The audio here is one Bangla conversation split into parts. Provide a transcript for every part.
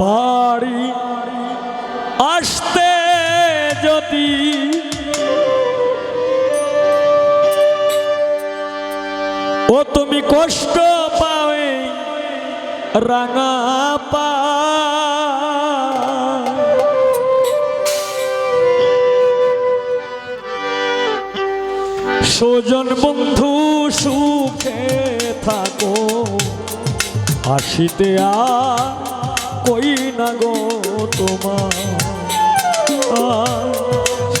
বাড়ি আসতে যদি ও তুমি কষ্ট পাবে, রাঙা পা স্বজন বন্ধু সুখে থাকো হাসিতে আর কই না গো তোমার আর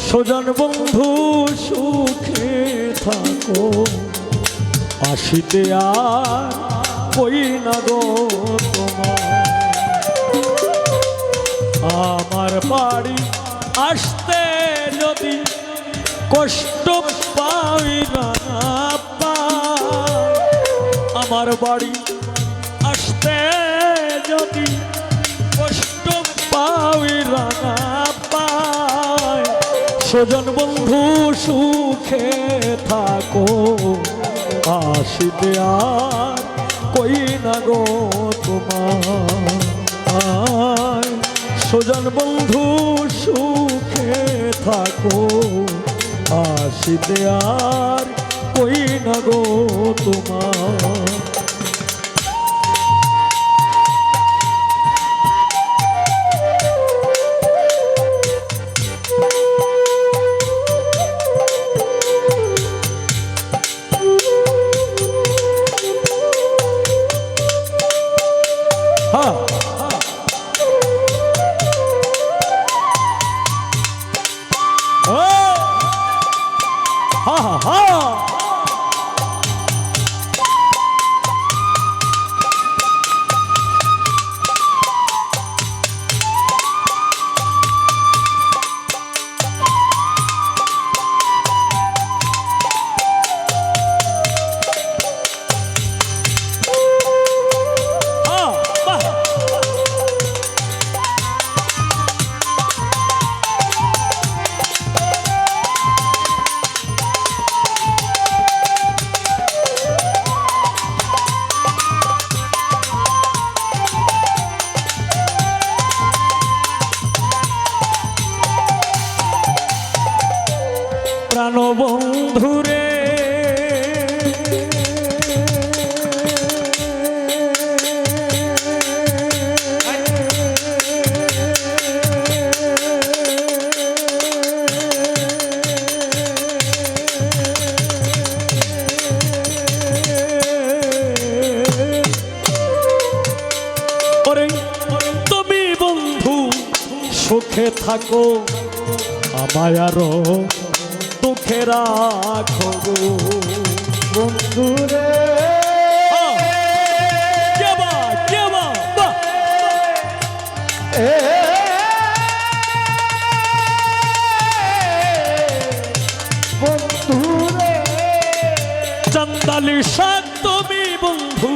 স্বজন বন্ধু, সুখে থাকো হাসিতে আর কই না গো তোমার আমার বাড়ি আসতে যদি কষ্ট পাই না। আমার বাড়ি আসতে যদি স্বজন বন্ধু সুখে থাকো আসিতে আর কই না গো তোমার? স্বজন বন্ধু সুখে থাকো আসিতে আর কই না গো তোমার? সুখে থাকো আমায় আরও দুঃখে রাখো গো বন্ধু রে চন্দালি সাত তুমি বন্ধু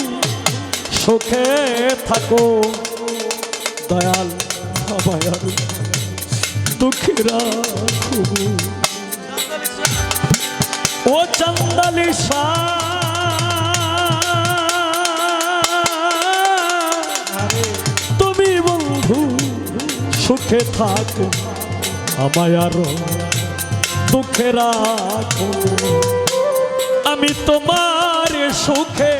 সুখে থাকো দয়াল আমায় আরও দুঃখে রাখো গো। ও চন্দালি তুমি বন্ধু, সুখে থাকো আমায় আরও। দুঃখে রাখো। আমি তোমার সুখে,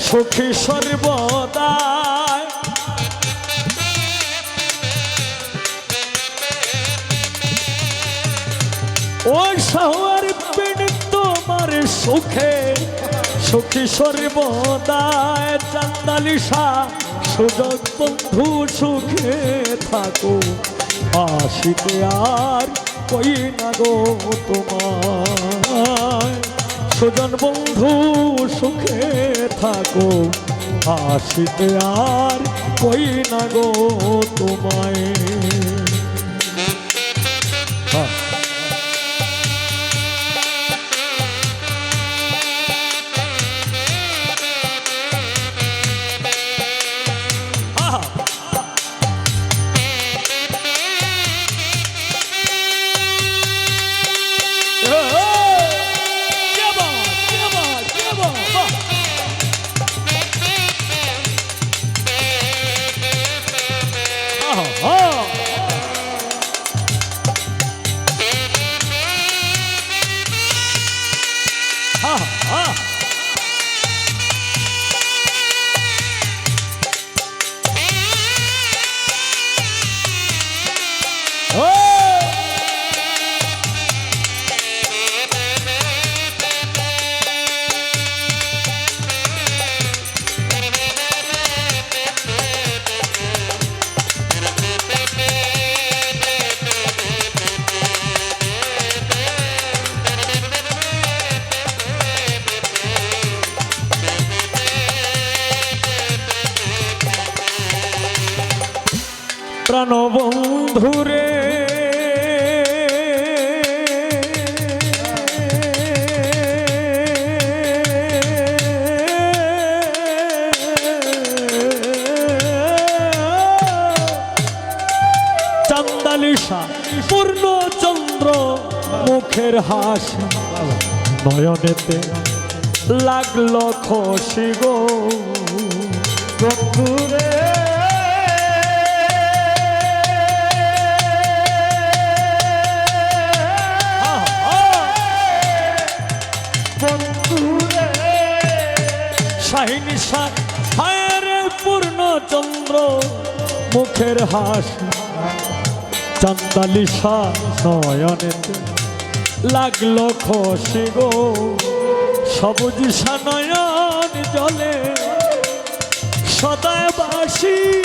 সুখী সর্বদায় শহর পিন তোমার সুখে, সুখী সর্বদায় চান্দালিশা সুযোগ বন্ধু সুখে থাকো। আসিতে আর কই না গো তোমার সুজন বন্ধু সুখে থাকো আসিতে আর কই না গো তোমায়? হাসি নয়নেতে লাগল খুশি গো। পূর্ণ চন্দ্র মুখের হাসি। চান্দালিশা নয়নেতে লাগল খসে গো। সবুজ সানয়ন জলে সদায় বাসি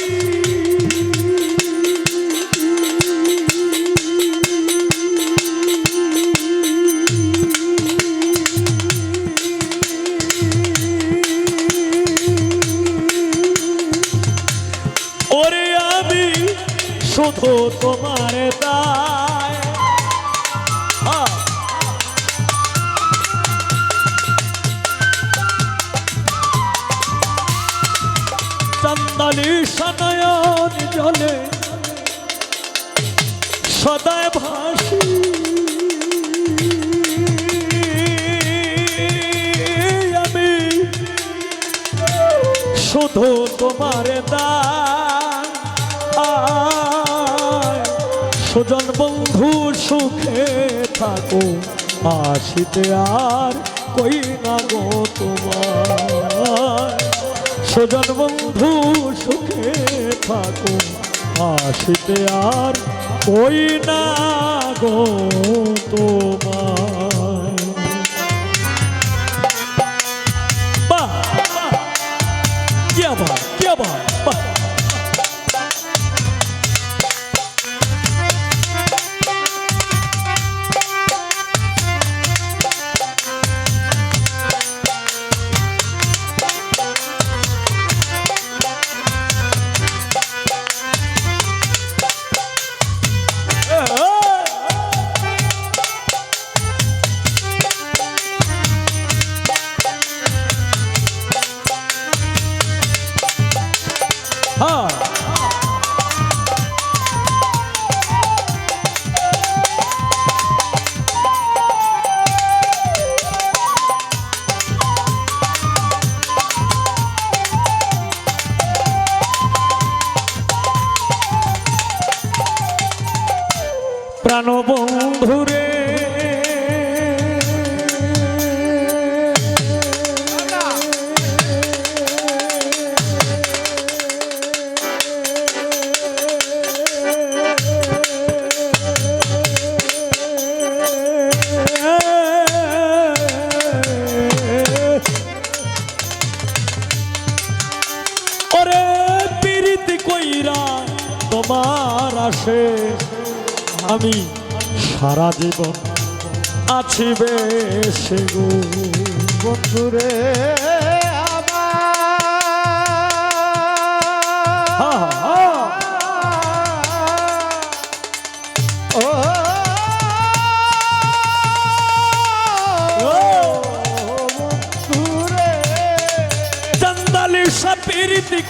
চন্দনী সনয়ন জলে। সদায় ভাসি। আমি শুধু তোমার আয়, সুজন বন্ধু সুখে থাকো। আসিতে আর কই না গো তোমার। স্বজন বন্ধু সুখে থাকো আসিতে আর ওই না গো তোমার বাহ কে বাহ। কে বাহ। প্রাণবন্ধুরে ওরে পীড়িত কইরা তোমার আসে। আমি সারা জীবন আছি বেশে গো বন্ধুরে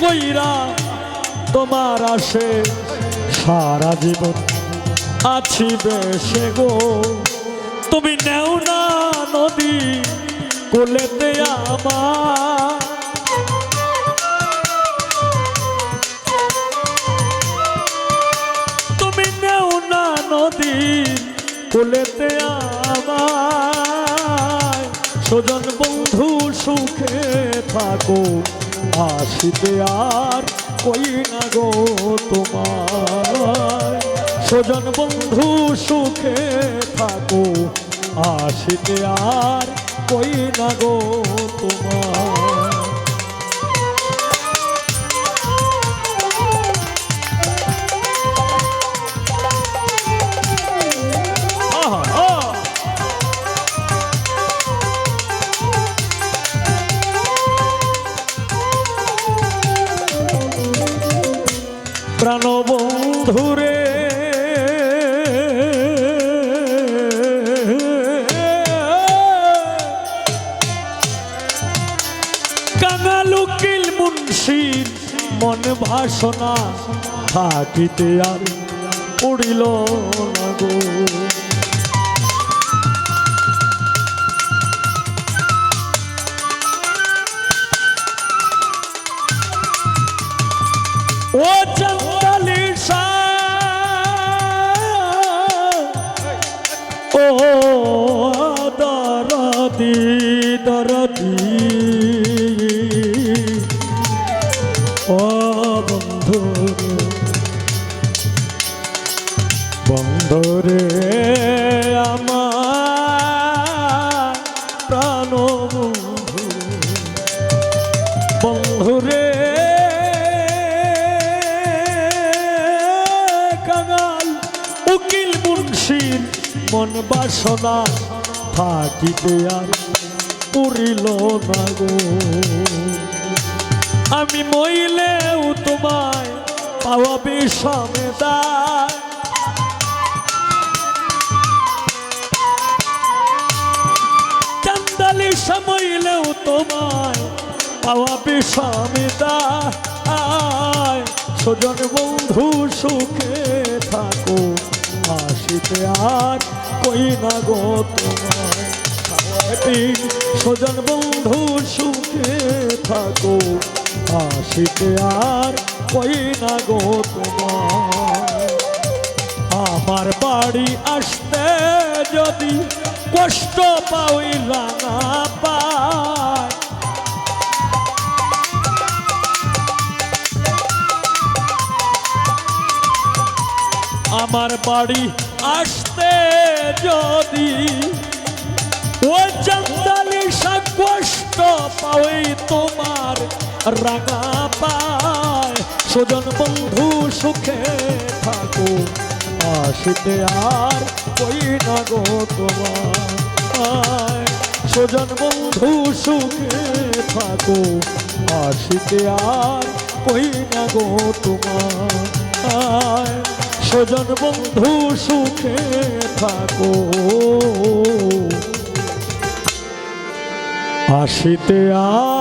কইরা তোমার আসে সারা জীবন। আছি বেশে গো। তুমি নেও না নদী কোলেতে আমার। তুমি নেও না নদী কোলেতে আমার। সুজন বন্ধু সুখে থাকো, আসিতে আর কই না গো তোমার। স্বজন বন্ধু সুখে থাকো। আসিতে আর কই না গো তোমার? কাঙালুকিল মন ভাসনা থাকিতে আর গো। ও চন্দালি ও দরদি মুন্সির মন বাসনা থাকিতে আর পুরিল না আমি মইলেও তোমায় পাওয়া বিষমে দায়। চান্দালি সময়লেও তোমায় পাওয়া বিষমিতা আয় স্বজন বন্ধু সুখে থাকো। আসিতে আর কই না গো তোমার? দিন স্বজন বন্ধু সুখে থাকো আসিতে আর কই না গো তোমার? আমার বাড়ি আসতে যদি কষ্ট পাইলা না পায় আমার বাড়ি আসতে যদি ও চন্দালি কষ্ট পাই তোমার রাঙা পায়। সুজন বন্ধু সুখে থাকো আসিতে আর কই না গো তোমার সুজন বন্ধু সুখে থাকো আসিতে আর কই না গো তোমার সুজন বন্ধু সুখে থাকো। আসিতে আর